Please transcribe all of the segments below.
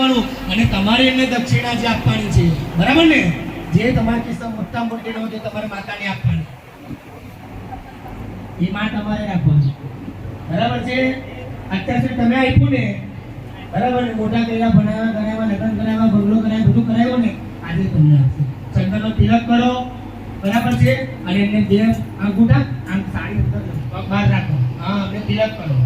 અને તમારે એમને દક્ષિણા જે આપવાની છે. બરાબર ને? જે તમારા કિસ્સા મોટા મોટી હોય તે તમારે માતાને આપવાની. એ માં તમારે રાખવાની બરાબર છે? અત્યાર સુધી તમે આપ્યું ને, બરાબર ને? મોટા કર્યા ભણાવ્યા, કરાવ્યા, લગ્ન કરાવ્યા બંગલો કરાવ્યા, બધું કરાવ્યું ને, આજે તમને આપશે. ચંદનનો તિલક કરો. બરાબર છે? અને એમને બે અંગૂઠા, આમ સાડી અંદર બહાર રાખો. હા, એમને તિલક કરો.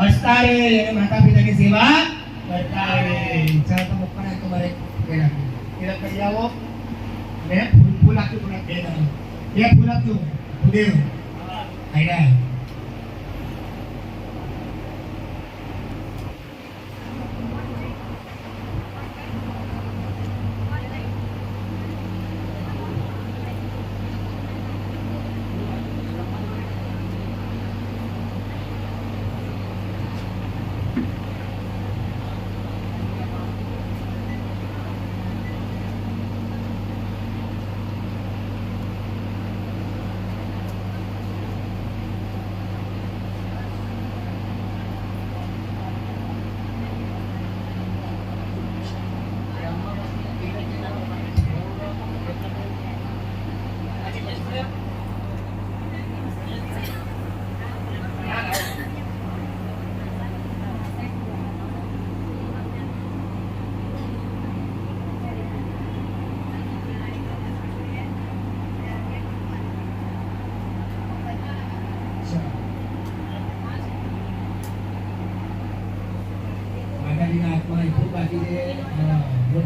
હસતા રે અને માતા પિતાની સેવા કરતા રે ચાલો તો પપ્પાને તમારે તિલક કરી આવો ને ફૂલ ફૂલ આપ્યું થોડા બે બે ફૂલ આપ્યું. ભૂદેવ. આયડા માતાજીના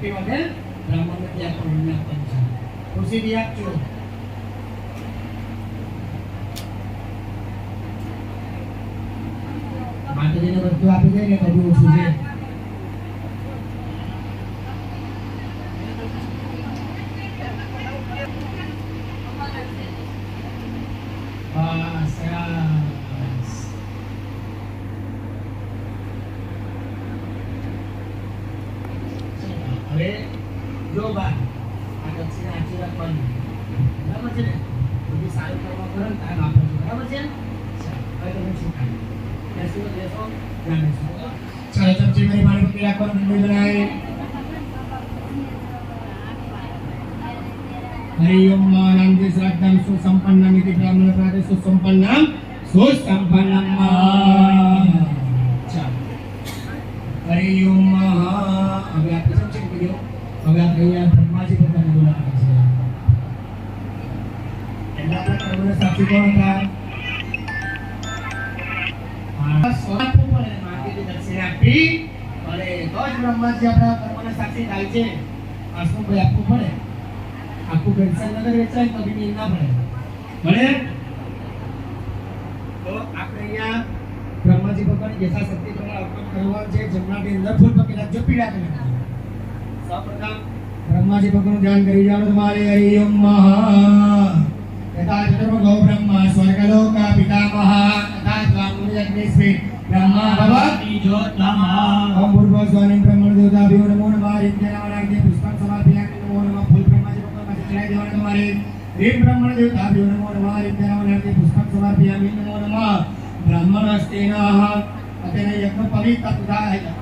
માટે બ્રાહ્મણને ત્યાં પણ આપવાનું છે ખુશીથી આપજો માતાજીને બધું આપી દે ને બધું ઓછું છે બસ સરસ હવે જો બા આ દક્ષિણા આચી રાખવાની. બરાબર છે ને? બધું સારું કરવા કરો ને તારે છો. બરાબર છે હવે તમે છૂટા બેસો બેસો. ત્યાં બેસો ચાલો ચમચી મારી પાણી પકડી રાખવાનું ઠંડુ જણાય હરિ ઓમ નામથી શ્રાદ્ધમ સુસંપન્નમ ઇતિ બ્રાહ્મણ પ્રાતે સુસંપન્નમ સુસંપન્નમ. ચાલો. હરિ ઓમ હવે હવે આપણે અહીંયા બ્રહ્માજી ભગવાનને બોલાવવાના છે? એટલે આપણે પ્રભુને સાક્ષી કોણ હતા સ્વરૂપ ઉપર માતાજી દક્ષિણા આપી. અને તો જ બ્રહ્માજી આપણા કર્મને સાક્ષી થાય છે. આસનું આપવું પડે. આખું પેન્શન નગર વેચાય તો બી ના પડે ભલે? તો આપણે અહીંયા બ્રહ્માજી ભગવાનની યથાશક્તિ દ્વારા અર્પણ કરવાનું છે જમનાની અંદર ફૂલ પકી રાખજો પીડા કરી. બ્રહ્માજી ભગવાન ધ્યાન કરી જાણો તમારે હરિ ઓમ મહા તથા ચતુર્ભગો બ્રહ્મા સ્વર્ગલોકા પિતામહ તથા ત્વામુનિ અગ્નિશ્રી બ્રહ્મા ભવતી જ્યોતમા ઓમ ભૂર્ભુવ સ્વામી બ્રહ્મણ દેવતાભ્યો નમો નમઃ રિજ્ઞાનારાગ્ય પુષ્પમ સમાર્પયામિ નમો નમઃ ફૂલ બ્રહ્માજી ભગવાન માટે ચલાઈ દેવાને તમારે હે બ્રહ્મણ દેવતાભ્યો નમો નમઃ રિજ્ઞાનારાગ્ય પુષ્પમ સમાર્પયામિ નમો નમઃ બ્રહ્મણસ્તેનાહ અતેન યજ્ઞ પવિત્ર પુરાય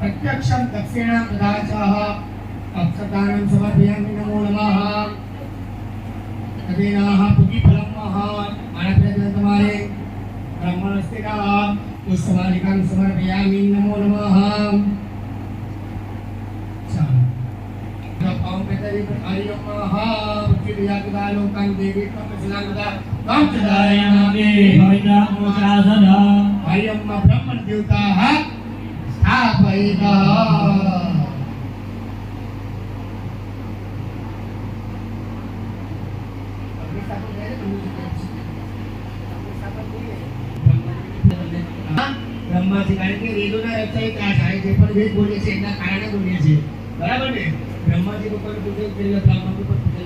प्रत्यक्षं दक्षिणां ददाचाः। अप्सदानं समर्पयामि नमो नमः। तदेनाः पुगिफलमः अनप्रजतमारे ब्रह्मणस्थिरः पुष्पवालिकां समर्पयामि नमो नमः। ब्रह्मण देवता બ્રહ્માથી કારણ કે છે પણ વેદ બોલે છે એના કારણે બોલે છે ને બ્રહ્માજી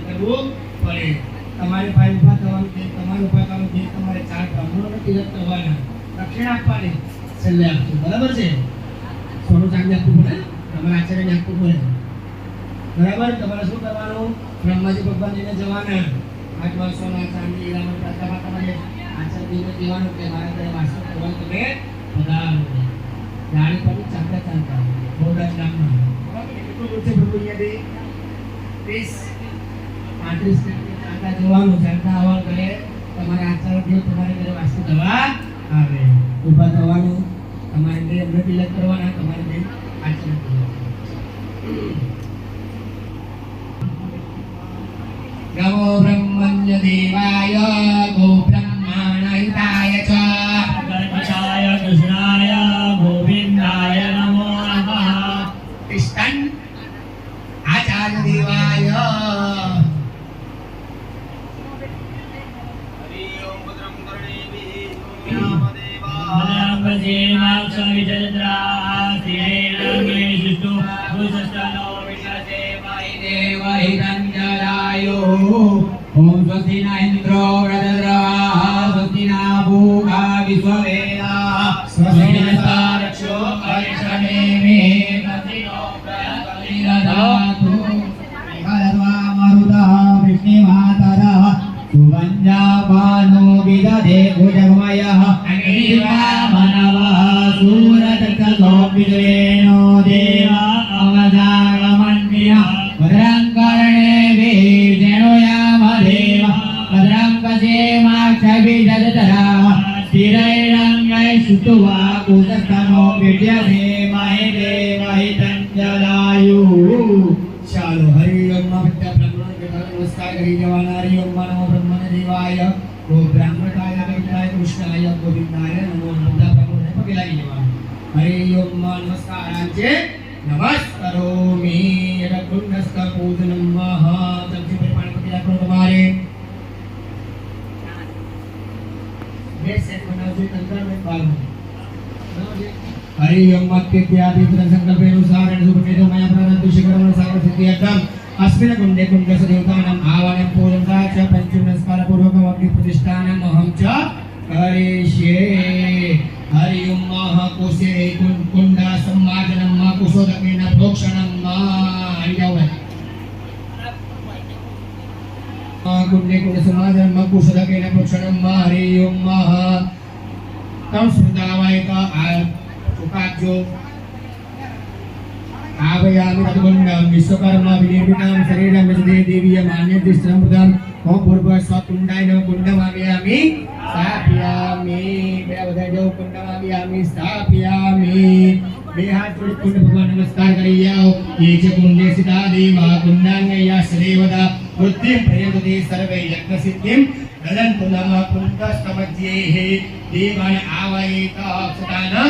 કરવું પડે તમારે ભાઈ ઊભા થવાનું છે ઊભા કરવાનું છે તમારે ચાર બ્રાહ્મણોને તિલક કરવાના દક્ષિણ આપવાની છેલ્લે આપશું બરાબર છે સોનું ચાંદી આપવું પડે? તમારે આચાર્યને આપવું પડે. બરાબર? તમારે શું કરવાનું? બ્રહ્માજી ભગવાન લઈને જવાના. આઠમા સોના ચાંદી હીરામાં પ્રતાપા તમારે. આચાર્યને કહેવાનું કે મારે ઘરે વાસણ કરવાનું તમે પધારો. જાણી પડી ચાંદા ચાંદા બોર્ડર ગામમાં. બરાબર? ને? કેટલું દૂર છે ચાંદા જવાનું. ચાંદા આવવા ઘરે તમારે આચાર્ય તમારે ઘરે વાસ્તુ થવા આવે. ઊભા થવાનું. તમારે બે તિલક કરવાના તમારે બે આચરણ કરવાના નમો દેવાય ગો Sahide'dir. नमस्कार करी जवानारी ओम नमो ब्रह्मण देवाय ओम ब्राह्मणाय विद्याय कृष्णाय गोविंदाय नमो नंदा प्रभुने पगिलाई जवान हरे ओम नमस्कारांचे नमस्कारोमि यदकुण्डस्क पूजनं महा तंजे पर पाणी पगिला करो तुम्हारे बेस्ट सेट बनाओ जो हरि ओम मत के त्यागी वितरण संकल्प अनुसार अनुसार तो मैं अपना तुष्य कर्म सागर सिद्धि एकदम अस्मिन् कुण्डे कुण्डसदेवतानाम् आवाहनपूजनता च पञ्चमस्कारपूर्वकम् अग्निप्रतिष्ठानम् अहं च करिष्ये हरि ओं माः कोशे कुण्डा सम्मार्जनं मा कुशोदकेन प्रोक्षणं मा। अञ्जवन् कुण्डे कुण्डसमार्जनं मा कुशोदकेन प्रोक्षणं मा। हरि ओं, माः। तं स्मृतावायिका जो आवयामि तद्गुण्डं विश्वकर्मा विनिर्मितं शरीरं विशदे देवीय मान्यतिस्त्रमृतं ओम पूर्व स्वकुण्डाय नमः कुण्डमावयामि स्थापयामि બે બધા જો કુંડમાવયામિ સ્થાપયામિ બે હાથ જોડી કુંડ ભગવાન નમસ્કાર કરી જાઓ ये च कुण्डे सिता देवा कुण्डाङ्गया सदेवदा बुद्धिं प्रयतते सर्वे यज्ञसिद्धिं ददन्तु नमः कुण्डस्तमध्येः देवान् आवयेत अक्षतानं कुण्डे अक्षतानं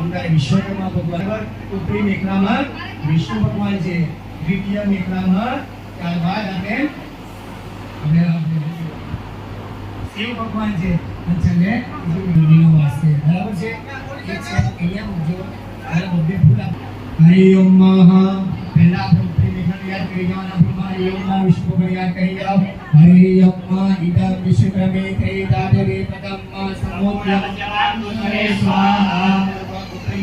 અંદર વિશ્વકર્મા ભગવાન. ઉપરી વિષ્ણુ ભગવાન છે દ્વિતીય મેખલામાં ત્યારબાદ આપણે શિવ ભગવાન છે. ઇદમ વિશ્વક્રમે ત્રિદાદરે પદમ સમોદ્યમ સ્વાહા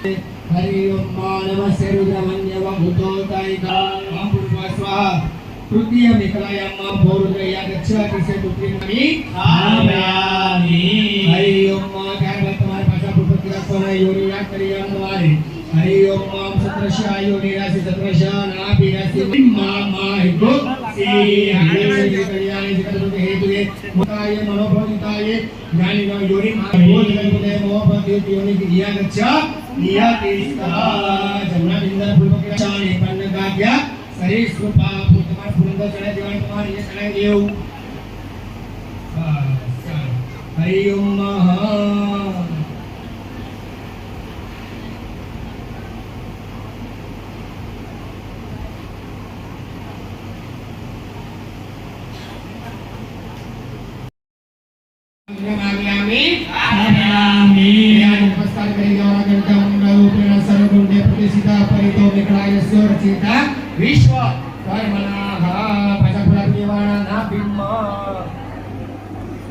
हरि ओम मानवस्य रुद्रमन्यव भूतोतायिका मां पूर्वा स्वाहा तृतीय विकलायां मां पौरुदया गच्छति से दुखी मणि आमयामि हरि ओम मां काय तुम्हारे पास पुत्र सोना योनिया करिया तुम्हारे हरि ओम मां सत्रशा योनिया से सत्रशा ना पीरा से मां मां हितो श्री हरि कल्याण जगत हेतु हे मोताय मनोभविताय ज्ञानी योनि बोध कल्पते मोह पति योनि की दिया गच्छा જમના બિંદર ભૂપતિ ચાણી પન્ન તમારે એ ચડાઈ દેવું હરિ ઓમ મહા pencipta Wiswa Karmanaha Pacakula Priwana Nabimma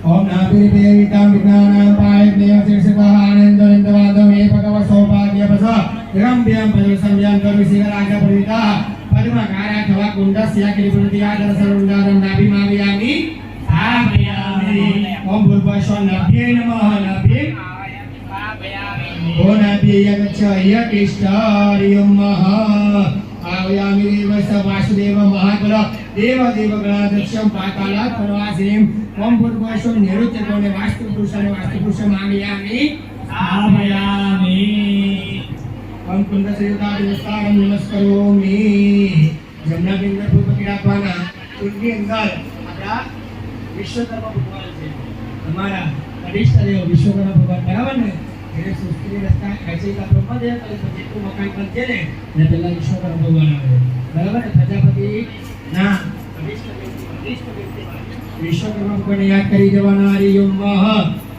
Om Nabi Dewi Tambina Nampai Dewa Sri Sri Bahanan Dolinda Wanda Mepaka Wasopa Dia Baso Sambian Kami Sri Raja Perita Pada Makara Jawa Kunda Siak Kini Berhenti Ada Selunda Dan Nabi Om Burbasho Nabi Namaha Nabi. Oh Nabi yang iya નભ્યે ઓ નભ્યે ગચ્છ યતિષ્ઠારિયમ મહ આવયામિ દેવસ્ય વાસુદેવ મહાબલ દેવ દેવ ગણાધ્યક્ષમ પાતાલાત પરવાસિનીમ ઓમ ભૂર્ભુવસ્વ નિરુચ્ય કોને વાસ્તુ પુરુષને વાસ્તુ પુરુષમ આવયામિ સ્થાપયામિ ઓમ કુંડ શ્રીતા નમસ્કારમ નમસ્કરોમિ જમના બિંદર ભૂપતિ રાખવાના કુંડની અંદર આપણા વિશ્વકર્મા ભગવાન છે તમારા અધિષ્ઠ દેવ વિશ્વકર્મા ભગવાન બરાબર ને એને સૃષ્ટિની રચના રચયિતા બ્રહ્મદેવ કરે તો જેટલું મકાન બનશે ને? એને પહેલા વિશ્વકર્મા ભગવાન આવે. બરાબર ને? પ્રજાપતિ ના. દેવ દેવ વિશ્વકર્મા ભગવાનને યાદ કરી જવાના હરિ ઓમ મહ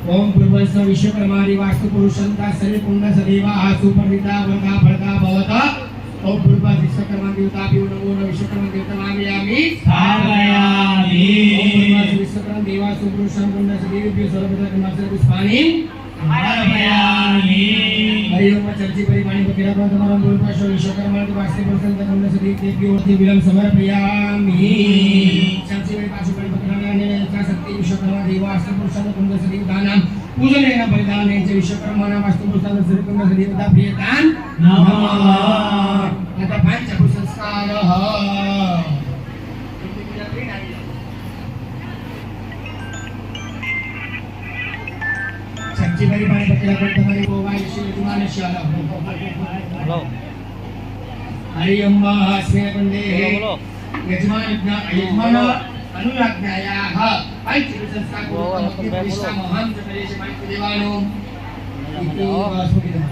ઓમ પૂર્વસ્વ વિશ્વકર્મા હરિ વાસ્તુ પુરુષંતા સર્વે પુણ્ય સદેવા સુપરિતા વરદા ભરદા ભવતા. ઓમ પૂર્વ વિશ્વકર્મા દેવતા ભ્યો નમો ન વિશ્વકર્મા દેવતા નામયામિ સ્થાપયામિ વિશ્વકર્મા દેવા સુપુરુષં પુણ્ય સદેવ્યો સર્વદા કમાસર પુષ્પાણી ઓમ ચર્ચી પરિમાણી વગેરે પણ તમારા મૂળ પાછો વિશ્વકર્મા તો વાસ્તવિક પ્રસંગ તમને સુધી તે પ્યોરથી વિલંબ સમર્પયામી ચર્ચી ભાઈ પાછું પણ પકડાના અને યથા શક્તિ વિશ્વકર્મા દેવા વાસ્તવ પુરુષાનો કુંડ સુધી દાનામ પૂજનેના બલિદાન એ વિશ્વકર્માના વાસ્તવ પુરુષાનો સુધી કુંડ સુધી બધા પ્રિયદાન નમઃ અથ પંચ પુરસ્કાર हरि अम्बा अस्मे वन्दे यजमान यजमान अनुराज्ञायाः पंचभूतसंस्कारः महान् प्रदेश देवानो इति वासुदेवः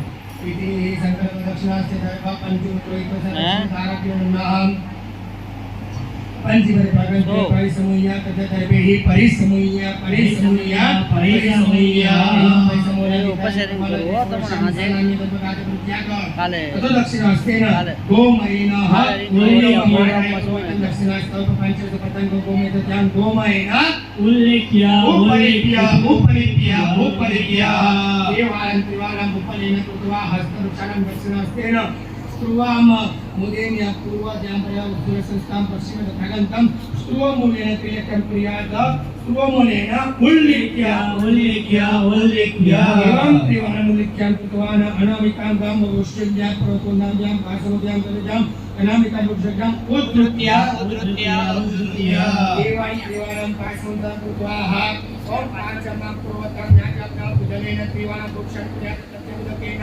इति संकल्पदक्षिणास्य धर्म पञ्चोत्तरोत्तरसहस्रधारक्योन्नाहम् परिसमूया तथा ही परिसमूया परिसमूया परिसमूया काले तो दक्षिणास्तेन गोमयेन गोमयेन दक्षिणास्तव पंचेत पतंग गोमयेत ध्यान गोमयेन उल्लेख्य उपरिप्य उपरिप्य उपरिप्य देवान् त्रिवाणाम् उपलेन कृत्वा हस्तरुक्षाणां दक्षिणास्तेन स्त्रुवाम मूलेन या पूर्वाद्यांतया उत्तर संस्थान पश्चिम तथागंतम स्त्रुवमूलेन क्रियकं क्रियाद स्त्रुवमूलेन उल्लिख्य उल्लिख्य उल्लिख्य एवं त्रिवाणमूलिक्यां कृतवान् अनामिकां गां वोष्टज्ञां प्रकोणाभ्यां भासवभ्यां कलजां अनामिकां वोष्टज्ञां उद्धृत्य। उद्धृत्य उद्धृत्य। देवानि देवानां पाशुन्दां कृत्वाः और पांचमा पूर्वतम ज्ञान का पूजनेन त्रिवाणं वृक्षं त्यक्तकेन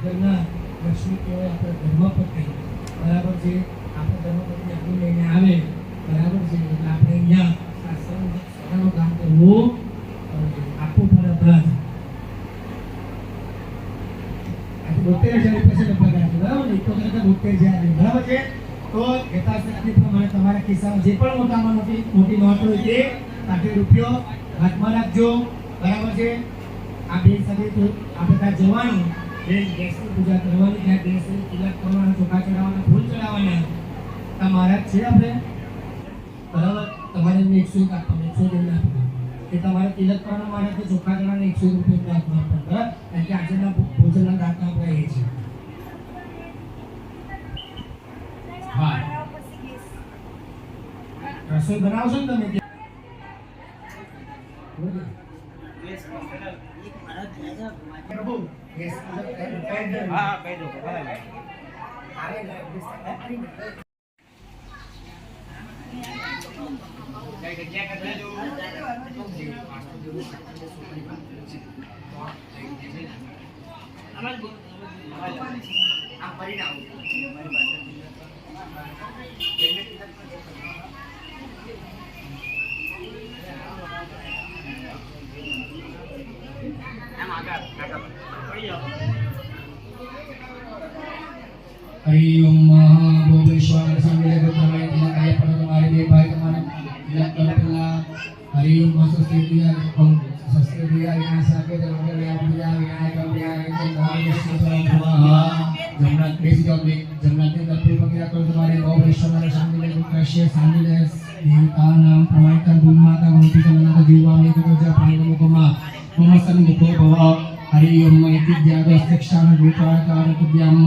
ઘરના લક્ષ્મી કહેવાય આપણા ધર્મપત્ની બરાબર છે આપણા ધર્મપત્ની અગ્નિ લઈને આવે બરાબર છે એટલે આપણે અહીંયા શાસ્ત્રનું શાસ્ત્રનું કામ કરવું પડે. આપવું પડે અપરાધ આજે બોતેર હજાર રૂપિયા છે લગભગ આજે, બરાબર ને ઇકોતેર હજાર બોતેર હજાર આવે, બરાબર છે તો યથાશક્તિ પ્રમાણે તમારા ખિસ્સામાં જે પણ મોટામાં મોટી મોટી નોટ હોય તે સાથે રૂપિયો હાથમાં રાખજો બરાબર છે આ બે સાથે તો આપણે ત્યાં જવાનું બે ગેસની પૂજા કરવાની ત્યાં ગેસની તિલક કરવાના ચોખા ચડાવવાના ફૂલ ચડાવવાના મહારાજ છે આપણે. બરાબર? તમારે એમને એકસો એક આપવાનું એકસો એક એમને આપવાનું કે તમારે તિલક કરવાના મહારાજને ચોખા ચડાવવાના એકસો એક રૂપિયા બરાબર? કારણ કે આજના ભોજનના દાતા આપણે એ છે. હા. રસોઈ બનાવશો ને તમે. પ્રભુ, હા કહી દો પરિણામ. 哎呦。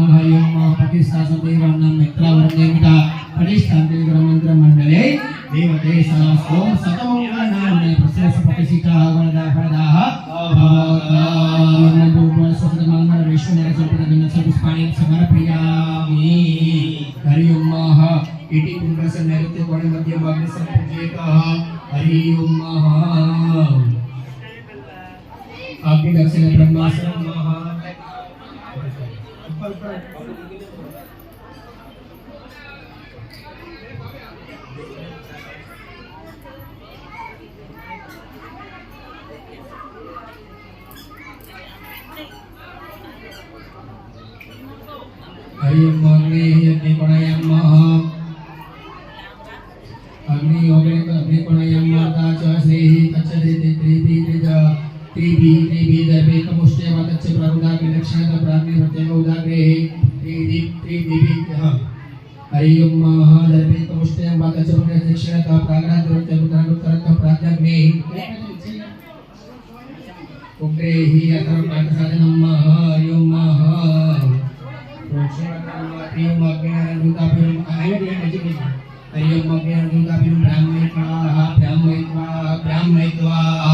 మహాభాయోమ ప్రతిష్టాసంతైరన్నం మిత్రవర్ణేమిట ప్రతిష్టాంతైరమంత్రమండలే దేవతే సర్వస్వం படையம்மா Make love.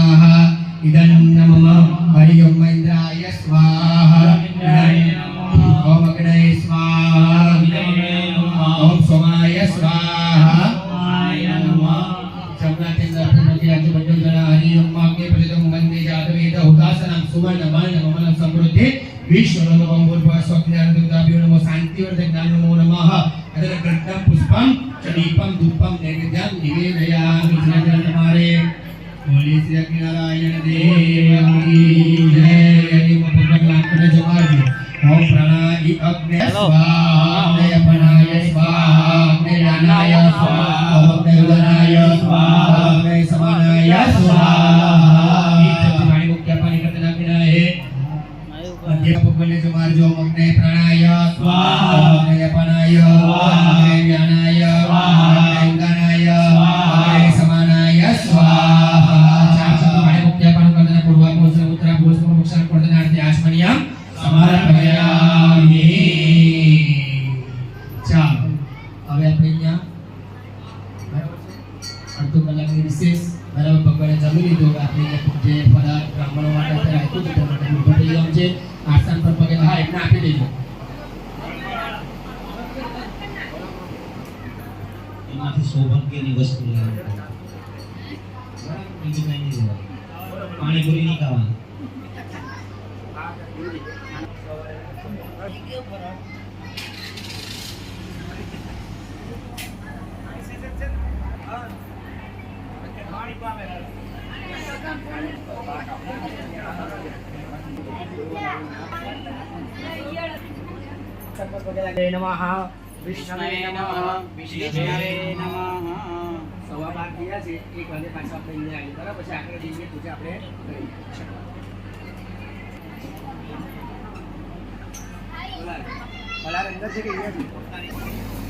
સુવર્ણ નમાય નમઃ મનઃ સમૃદ્ધિ વિશ્વ નમઃ પૂર્વ સ્વજ્ઞાન દુર્ગાભ્યો નમઃ શાંતિ વર્ધ જ્ઞાન નમો નમઃ ಅದರ ಗಂಧ ಪುಷ್ಪಂ ಚದೀಪಂ ಧೂಪಂ ನೈವೇದ್ಯ ನಿವೇದಯಾಮಿ ಜನ ನಮಾರೆ ಹೋಲಿ ಶ್ರೀ ನಾರಾಯಣ ದೇವ નમઃ. વિષ્ણવે નમઃ. વિષ્ણવે નમઃ. સવા બાર થયા છે. એક વાગે પાછા આપણે અહીંયા આવીએ. બરાબર? પછી આગળ જઈએ પૂજા આપણે કરીએ. ભલા છે કે અહીંયા